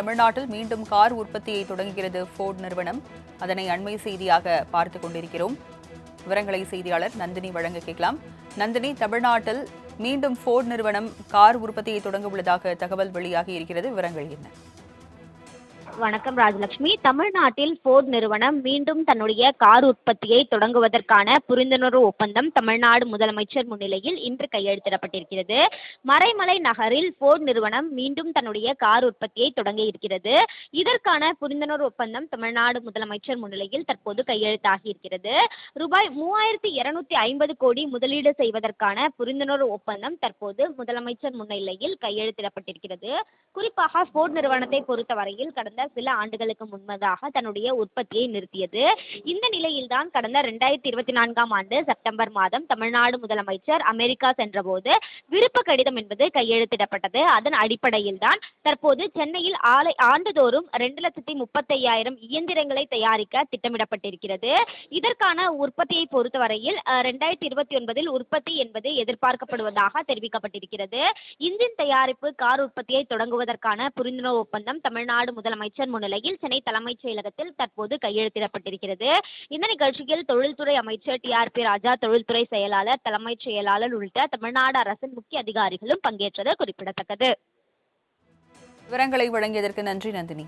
தமிழ்நாட்டில் மீண்டும் கார் உற்பத்தியை தொடங்குகிறது ஃபோர்ட் நிறுவனம். அதனை அண்மை செய்தியாக பார்த்து கொண்டிருக்கிறோம். விவரங்களை செய்தியாளர் நந்தினி வழங்க கேட்கலாம். நந்தினி தமிழ்நாட்டில் மீண்டும் ஃபோர்ட் நிறுவனம் கார் உற்பத்தியை தொடங்க உள்ளதாக தகவல் வெளியாகி இருக்கிறது. விவரங்கள் என்ன? வணக்கம் ராஜலட்சுமி. தமிழ்நாட்டில் ஃபோர்ட் நிறுவனம் மீண்டும் தன்னுடைய கார் உற்பத்தியை தொடங்குவதற்கான புரிந்துணர்வு ஒப்பந்தம் தமிழ்நாடு முதலமைச்சர் முன்னிலையில் இன்று கையெழுத்திடப்பட்டிருக்கிறது. மறைமலை நகரில் ஃபோர்ட் நிறுவனம் மீண்டும் தன்னுடைய கார் உற்பத்தியை தொடங்கி இருக்கிறது. இதற்கான புரிந்துணர்வு ஒப்பந்தம் தமிழ்நாடு முதலமைச்சர் முன்னிலையில் தற்போது கையெழுத்தாகி இருக்கிறது. ரூபாய் மூவாயிரத்தி இருநூத்தி ஐம்பது கோடி முதலீடு செய்வதற்கான புரிந்துணர்வு ஒப்பந்தம் தற்போது முதலமைச்சர் முன்னிலையில் கையெழுத்திடப்பட்டிருக்கிறது. குறிப்பாக ஃபோர்ட் நிறுவனத்தை பொறுத்தவரையில் கடந்த சில ஆண்டுகளுக்கு முன்பதாக தன்னுடைய உற்பத்தியை நிறுத்தியது. இந்த நிலையில்தான் கடந்த ரெண்டாயிரத்தி இருபத்தி நான்காம் ஆண்டு செப்டம்பர் மாதம் தமிழ்நாடு முதலமைச்சர் அமெரிக்கா சென்றபோது விருப்ப கடிதம் என்பது கையெழுத்திடப்பட்டது. அதன் அடிப்படையில் தான் தற்போது சென்னையில் ஆலை ஆண்டுதோறும் ரெண்டு லட்சத்தி முப்பத்தையாயிரம் இயந்திரங்களை தயாரிக்க திட்டமிடப்பட்டிருக்கிறது. இதற்கான உற்பத்தியை பொறுத்தவரையில் ரெண்டாயிரத்தி இருபத்தி ஒன்பதில் உற்பத்தி என்பது எதிர்பார்க்கப்படுவதாக தெரிவிக்கப்பட்டிருக்கிறது. இன்ஜின் தயாரிப்பு கார் உற்பத்தியை தொடங்குவதற்கான புரிந்துணர்வு ஒப்பந்தம் தமிழ்நாடு முதலமைச்சர் முன்னிலையில் சென்னை தலைமைச் செயலகத்தில் தற்போது கையெழுத்திடப்பட்டிருக்கிறது. இந்த நிகழ்ச்சியில் தொழில்துறை அமைச்சர் டி ஆர் பி ராஜா தொழில்துறை செயலாளர் தலைமைச் செயலாளர் உள்ளிட்ட தமிழ்நாடு அரசின் முக்கிய அதிகாரிகளும் பங்கேற்றது குறிப்பிடத்தக்கது. விவரங்களை வழங்கியதற்கு நன்றி நந்தினி.